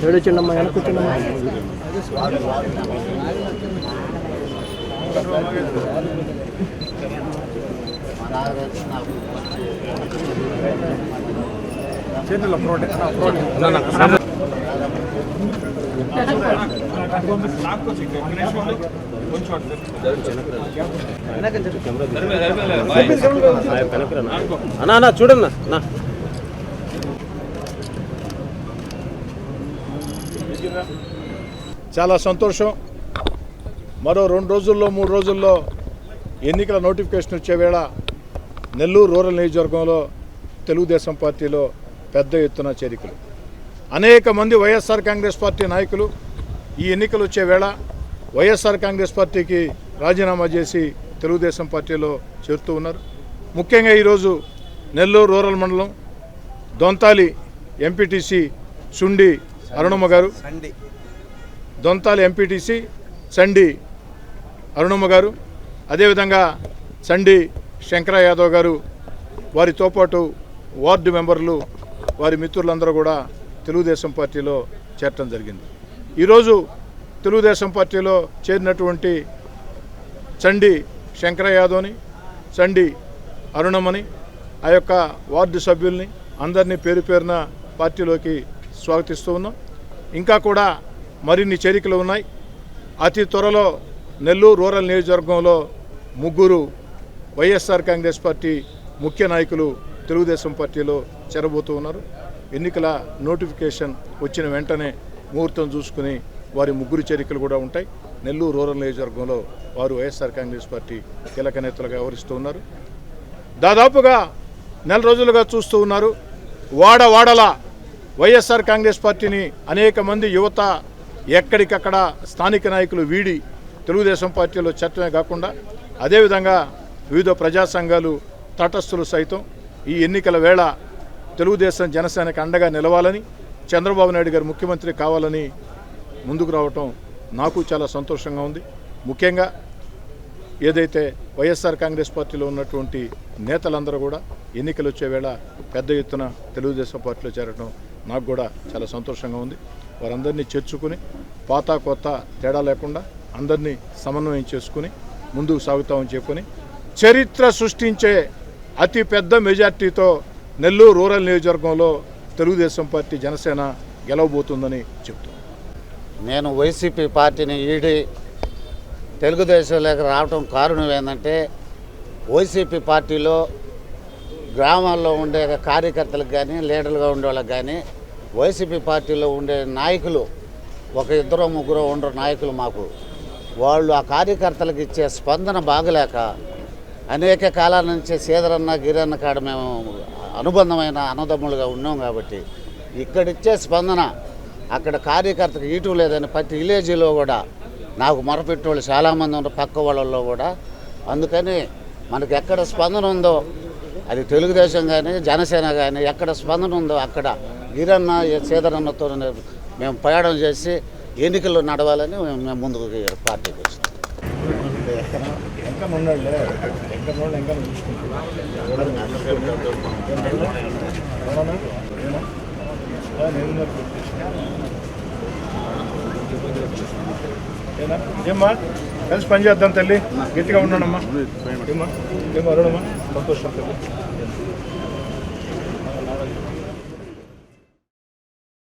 Side వచ్చిండమ్మా వెనక్కి వచ్చిండమ్మా చేతుల్లో ఫ్రోడ్ అన్నా చూడన్నా నా చాలా సంతోషం. మరో రెండు రోజుల్లో మూడు రోజుల్లో ఎన్నికల నోటిఫికేషన్ వచ్చే వేళ నెల్లూరు రూరల్ నియోజకవర్గంలో తెలుగుదేశం పార్టీలో పెద్ద ఎత్తున చేరికలు. అనేక మంది వైఎస్ఆర్ కాంగ్రెస్ పార్టీ నాయకులు ఈ ఎన్నికలు వచ్చే వేళ వైఎస్ఆర్ కాంగ్రెస్ పార్టీకి రాజీనామా చేసి తెలుగుదేశం పార్టీలో చేరుతూ ఉన్నారు. ముఖ్యంగా ఈరోజు నెల్లూరు రూరల్ మండలం దొంతాలి ఎంపీటీసీ సుండి అరుణమ్మ గారు. దొంతాలి ఎంపీటీసీ సండి అరుణమ్మ గారు. అదేవిధంగా సండి శంకర యాదవ్ గారు వారితో పాటు వార్డు మెంబర్లు వారి మిత్రులందరూ కూడా తెలుగుదేశం పార్టీలో చేరటం జరిగింది. ఈరోజు తెలుగుదేశం పార్టీలో చేరినటువంటి చండి శంకర యాదవ్ని చండి అరుణమ్మని ఆ యొక్క వార్డు సభ్యుల్ని అందరినీ పేరు పేరున పార్టీలోకి స్వాగతిస్తూ ఉన్నాం. ఇంకా కూడా మరిన్ని చేరికలు ఉన్నాయి. అతి త్వరలో నెల్లూరు రూరల్ నియోజకవర్గంలో ముగ్గురు వైఎస్ఆర్ కాంగ్రెస్ పార్టీ ముఖ్య నాయకులు తెలుగుదేశం పార్టీలో చేరబోతూ ఉన్నారు. ఎన్నికల నోటిఫికేషన్ వచ్చిన వెంటనే ముహూర్తం చూసుకుని వారి ముగ్గురు చేరికలు కూడా ఉంటాయి. నెల్లూరు రూరల్ నియోజకవర్గంలో వారు వైఎస్ఆర్ కాంగ్రెస్ పార్టీ కీలక నేతలుగా వ్యవహరిస్తూ ఉన్నారు. దాదాపుగా నెల రోజులుగా చూస్తూ ఉన్నారు. వాడ వాడల వైఎస్ఆర్ కాంగ్రెస్ పార్టీని అనేక మంది యువత ఎక్కడికక్కడ స్థానిక నాయకులు వీడి తెలుగుదేశం పార్టీలో చేరటమే కాకుండా అదేవిధంగా వివిధ ప్రజా సంఘాలు తటస్థులు సైతం ఈ ఎన్నికల వేళ తెలుగుదేశం జనసేనకు అండగా నిలవాలని చంద్రబాబు నాయుడు గారు ముఖ్యమంత్రి కావాలని ముందుకు రావటం నాకు చాలా సంతోషంగా ఉంది. ముఖ్యంగా ఏదైతే వైఎస్ఆర్ కాంగ్రెస్ పార్టీలో ఉన్నటువంటి నేతలందరూ కూడా ఎన్నికలు వచ్చే వేళ పెద్ద ఎత్తున తెలుగుదేశం పార్టీలో చేరడం నాకు కూడా చాలా సంతోషంగా ఉంది. వారందరినీ చేర్చుకుని పాత కొత్త తేడా లేకుండా అందరినీ సమన్వయం చేసుకుని ముందుకు సాగుతామని చెప్పుకొని చరిత్ర సృష్టించే అతి పెద్ద మెజార్టీతో నెల్లూరు రూరల్ నియోజకవర్గంలో తెలుగుదేశం పార్టీ జనసేన గెలవబోతుందని చెప్తున్నాను నేను వైసీపీ పార్టీని ఈడి తెలుగుదేశంలోకి రావడం కారణం ఏంటంటే వైసీపీ పార్టీలో గ్రామాల్లో ఉండే కార్యకర్తలకు కానీ లీడర్లుగా ఉండే వాళ్ళకి కానీ వైసీపీ పార్టీలో ఉండే నాయకులు ఒక ఇద్దరు ముగ్గురు ఉండరు నాయకులు మాకు. వాళ్ళు ఆ కార్యకర్తలకు ఇచ్చే స్పందన బాగలేక అనేక కాలాల నుంచి సీదరన్న గిరన్న కాడ మేము అనుబంధమైన అన్నదమ్ములుగా ఉన్నాం కాబట్టి ఇక్కడ ఇచ్చే స్పందన అక్కడ కార్యకర్తకు ఈటు లేదని ప్రతి విలేజీలో కూడా నాకు మొరపెట్టే వాళ్ళు చాలామంది ఉన్నారు పక్క వాళ్ళల్లో కూడా. అందుకని మనకు ఎక్కడ స్పందన ఉందో అది తెలుగుదేశం కానీ జనసేన కానీ ఎక్కడ స్పందన ఉందో అక్కడ గిరన్న సీదరన్నతో మేము ప్రయాణం చేసి ఎన్నికల్లో నడవాలని మేము మేము ముందుకు పార్టీకి వచ్చాం ఏమ్మా కలిసి పని చేద్దాం తల్లి. గట్టిగా ఉన్నానమ్మా. ఏమ్మా ఏమో? అరుణమ్మా. సంతోషం తల్లి.